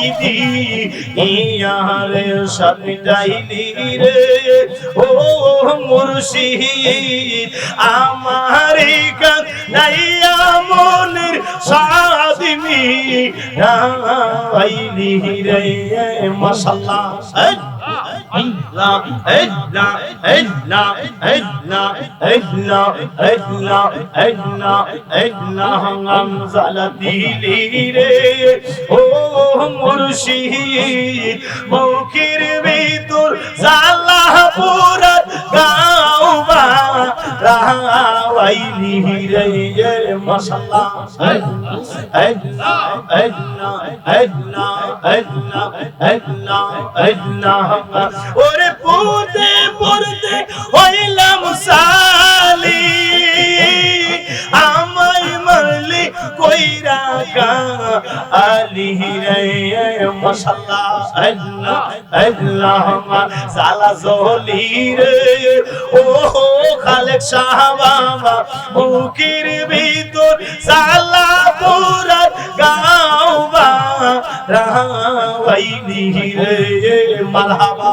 কইদি ইয়ারে সাথে যাইলি রে। ও মুর্শিদ আমার কান নাইয়া মনের সাদিমি রাইলি রে আল্লাহ আল্লাহ আল্লাহ আল্লাহ আল্লাহ আল্লাহ আল্লাহ আল্লাহ গামজালা দিলি রে ও মুর্শিদ মুখের ভিতর জালা পুরা গাওবা রাওয়াইলি রে মাশাআল্লাহ আল্লাহ আল্লাহ আল্লাহ আল্লাহ আল্লাহ আল্লাহ ওরে পড়তে পড়তে হইলাম সালি। কইরা কা আলি রে মাশাআল্লাহ, আল্লাহ আল্লাহ সালা জলি রে। ও খালেক শাহ বাবা, বুকের ভিতর সালা পুরা গাওবা রাওয়াইলি রে, মারহাবা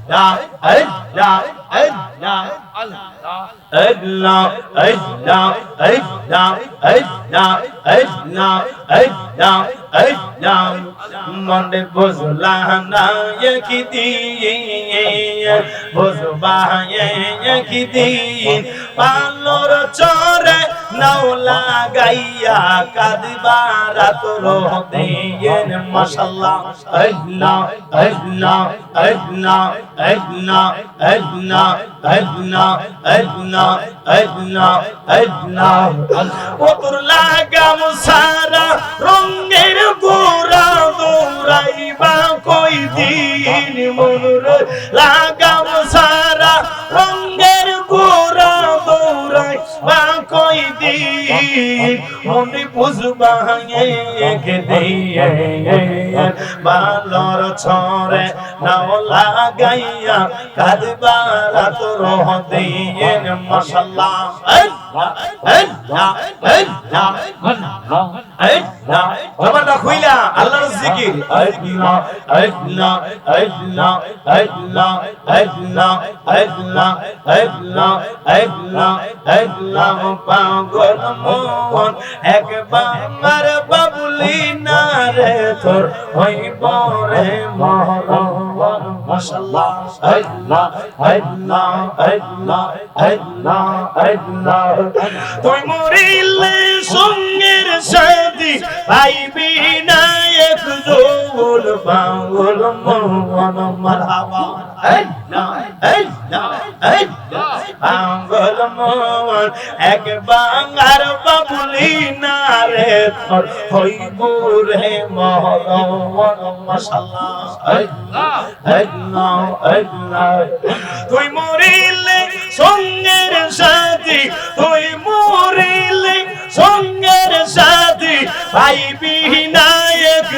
আল্লাহ আল্লাহ আল্লাহ আল্লাহ আল্লাহ আল্লাহ আল্লাহ আল্লাহ মনে বুঝলা না কি দিয়ে বুঝবা কি দিন পালোর চরে নাও লাগাইয়া কাদবা রাত রোহ দিয়েন মাশাল্লাহ আল্লাহ আল্লাহ আল্লাহ ادنى ادنى ادنى ادنى ادنى ادنى وقر لاغا مسارا রঙের গোরা দৌড়াইবা কই দিন মনুর লাগাম সা বা কয়দিন মনে বুঝবাঙে দিয়ে বালর ছড়ে নাও লাগাইয়া কাজবার তোর দিয়ে মশলা জবানটা খুইলা আল্লাহর জিকির আল্লাহ আল্লাহ আল্লাহ আল্লাহ আল্লাহ আল্লাহ আল্লাহ আল্লাহ আল্লাহ পাগল মন একবার বাবুলি না রে তোর হইব রে মহরম মাশাআল্লাহ, আল্লাহ আল্লাহ আল্লাহ আল্লাহ আল্লাহ। তুই মরিলে সঙ্গের সাথী পাইবি না এক জোল পাগল মন মারহাবা। এক বাঙার বাবুলি না রে তোর হইব রে মহরম তুই মরিলে ভাই বিহীনা এক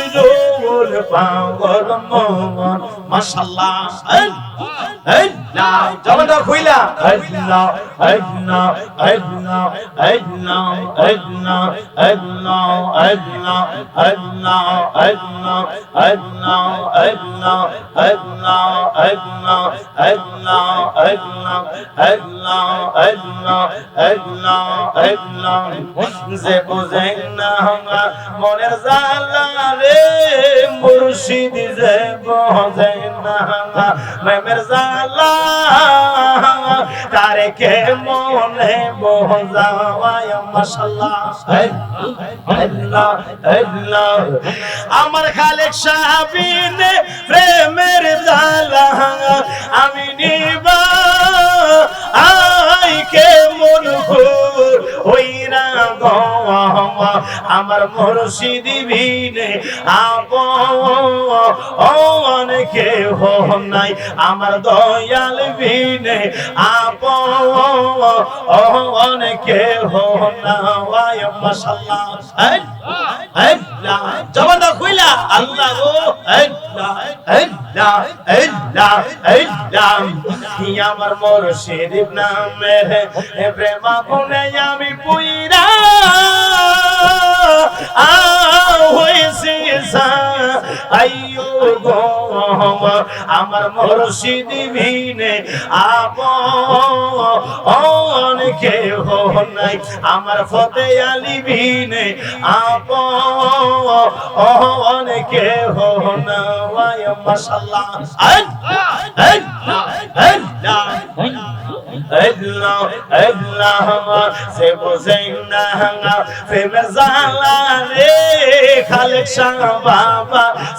পাওয়ার মন। মাশাআল্লাহ আল্লাহ আল্লাহ জবানটা খুইলা আল্লাহ আল্লাহ আল্লাহ আল্লাহ আল্লাহ আল্লাহ আল্লাহ আল্লাহ আল্লাহ আল্লাহ আল্লাহ আল্লাহ আল্লাহ আল্লাহ আল্লাহ আল্লাহ আল্লাহ আল্লাহ আল্লাহ যে বুঝে না মনের জালা রে মুর্শিদ যে বুঝে না মেমের জালা তারে কে মনে বোঝাওয়ায় মাশাআল্লাহ। আল্লাহ আল্লাহ। আমার খালেক সাহাবিনে প্রেমের জালা আমি নিবা আই কে মন ঘুর আমার মরসিদি বিনে আপনকে নাই। আমার দয়াল বিনে আপনকে হো না মাসাল্লাহ জবানটা কইলা আল্লাহ গো আমার মোর শরীফ নামে প্রেমা বনে আমি পুইরা আ হইছে ভাইও গো আমার মুর্শিদ ভিনে আপন কেহ নাই আমার ফতে আলী ভিনে আপন কেহ নাই মাশাআল্লাহ Allah, Allah, se bozenga hanga, fe bezala le, khalik shah baba,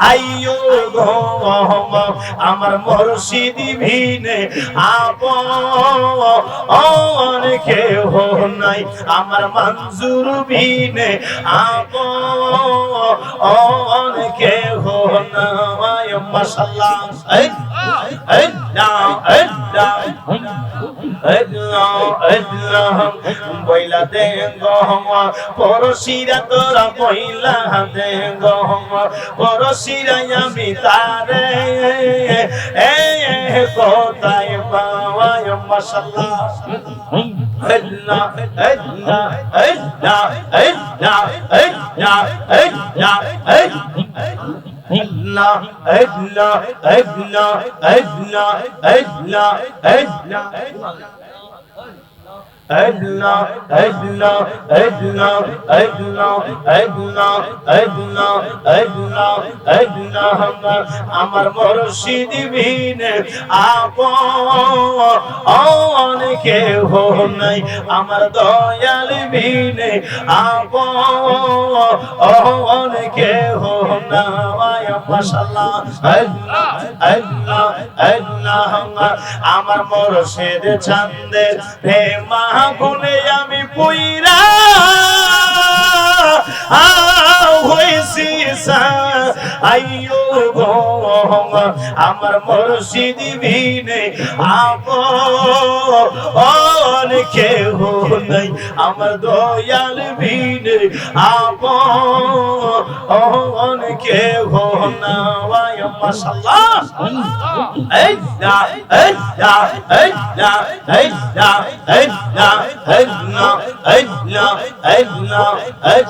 আইয়ো গো আমার মুর্শিদি ভিনে আপন কেহ নাই আমার মঞ্জুর ভিনে আপন কেহ নাই মাশাআল্লাহ আল্লাহ আল্লাহ আল্লাহ আল্লাহ বইলা দে গহম পরশিরা তোরা পইলা দে গহম পরশিরা আমি তারে এ কোথায় পাওয়ায় মাশাল্লাহ আল্লাহ আল্লাহ আল্লাহ আল্লাহ আল্লাহ আল্লাহ আল্লাহ ادنا ادنا ادنا ادنا ادنا ادنا أدنى أدنى أدنى أدنى أدنى أدنى أدنى أدنى আমার মুর্শিদ বিন আপন কেহ নাই আমার দয়াল বিন আপন কেহ নাই মাশাআল্লাহ আল্লাহ আল্লাহ আল্লাহ আমার মুর্শিদ ছন্দের প্রেমা গুনে আমি পুইরা হয়েছি আইয়ো গো, আমার মুর্শিদ বিনে আপন কেহ নাই, আমার দয়াল বিনে আপন কেহ নাই, মাশাআল্লাহ। আল্লাহ আল্লাহ আল্লাহ আল্লাহ আল্লাহ আল্লাহ আল্লাহ আল্লাহ আল্লাহ আল্লাহ আল্লাহ আল্লাহ আল্লাহ আল্লাহ আল্লাহ আল্লাহ আল্লাহ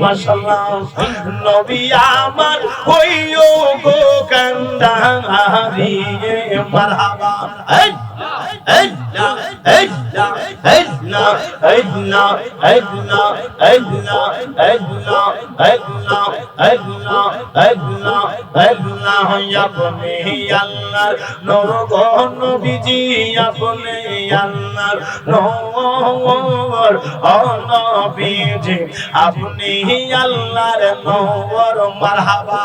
মাশাআল্লাহ। নবী আমার কইও গো কান্দা হারিয়ে মারহাবা। আপনি আল্লাহর নূর মারহাবা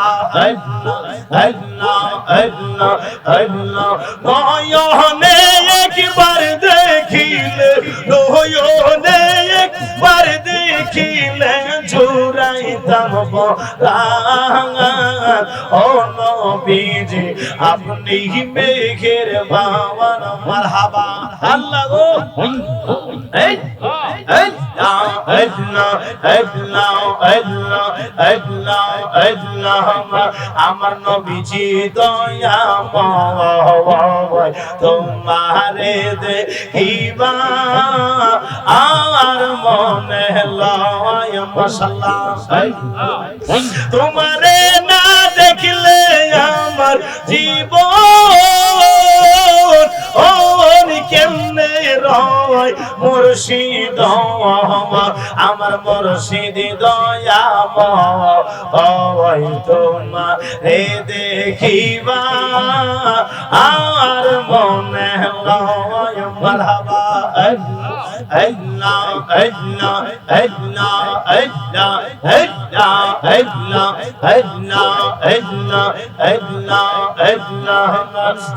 আল্লাহ আল্লাহ নয়নে একবার দেখিলে, নয়নে একবার দেখিলে, জুড়াইতাম বলাঙ ও নবীজি, আপনি মেঘের বাবার মারহাবা। আল্লাহ গো। এই। আমার নবীজি দয়া তোমারে দেখিবা মনে তোমারে না দেখলে আমার জীবন কেমনে রয়? মুর্শিদ আমার আমার মুর্শিদ হয় তোমা রে দেখিবা, আর মনে লয় মারহাবা। আল্লাহ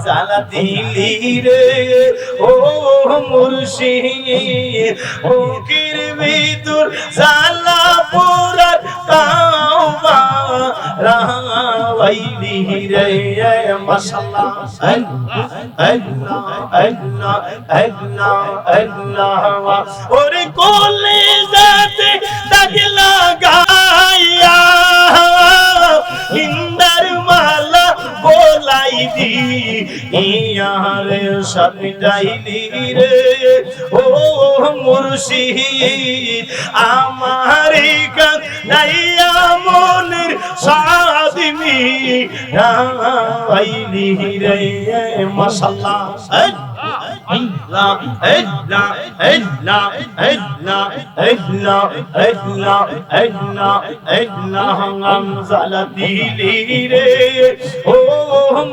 সালা দিলি রে ও মুর্শি ও কির ভিতর সালা পুরা তাও غيره ري ما شاء الله الله الله الله الله اور کول ذات دگ لگایا নিন্দার মালা বলাই দি ইয়ার সাথে যাইলি রে ও মুর্শিদ আমার কানাইয়া মনের সাদিনী। রাইলি রে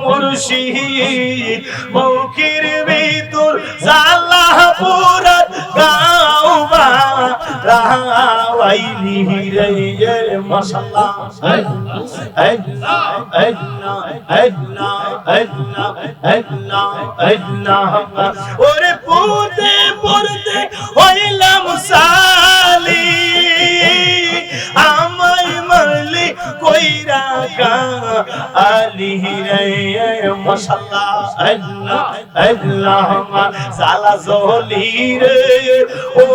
মুর্শিদ মৌকির ভিতর জালা পুরা রাইলি রে মশলা ওরে পুতে পড়তে হইলাম সালি আমায় মারলি কইরা গান আলি রে মাশাআল্লাহ আল্লাহ আল্লাহ সালা জলি রে ও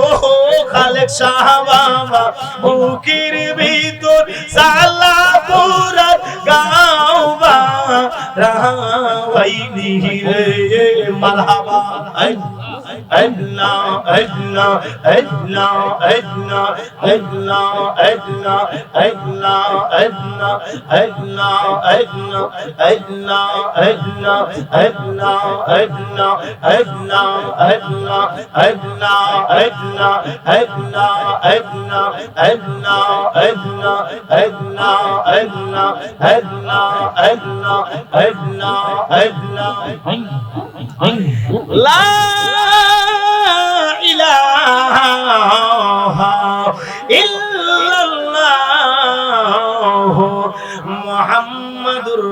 খালেক শাহ বাবা মুকির ভিতর সালা পুরা গাওবা রাওয়াইলি রে মারহাবা আল্লাহ আল্লাহ আল্লাহ আল্লাহ আল্লাহ আল্লাহ আল্লাহ আল্লাহ আল্লাহ আল্লাহ আল্লাহ আল্লাহ আল্লাহ আল্লাহ আল্লাহ আল্লাহ আল্লাহ আল্লাহ আল্লাহ আল্লাহ আল্লাহ আল্লাহ আল্লাহ আল্লাহ আল্লাহ আল্লাহ আল্লাহ আল্লাহ লা ইলাহা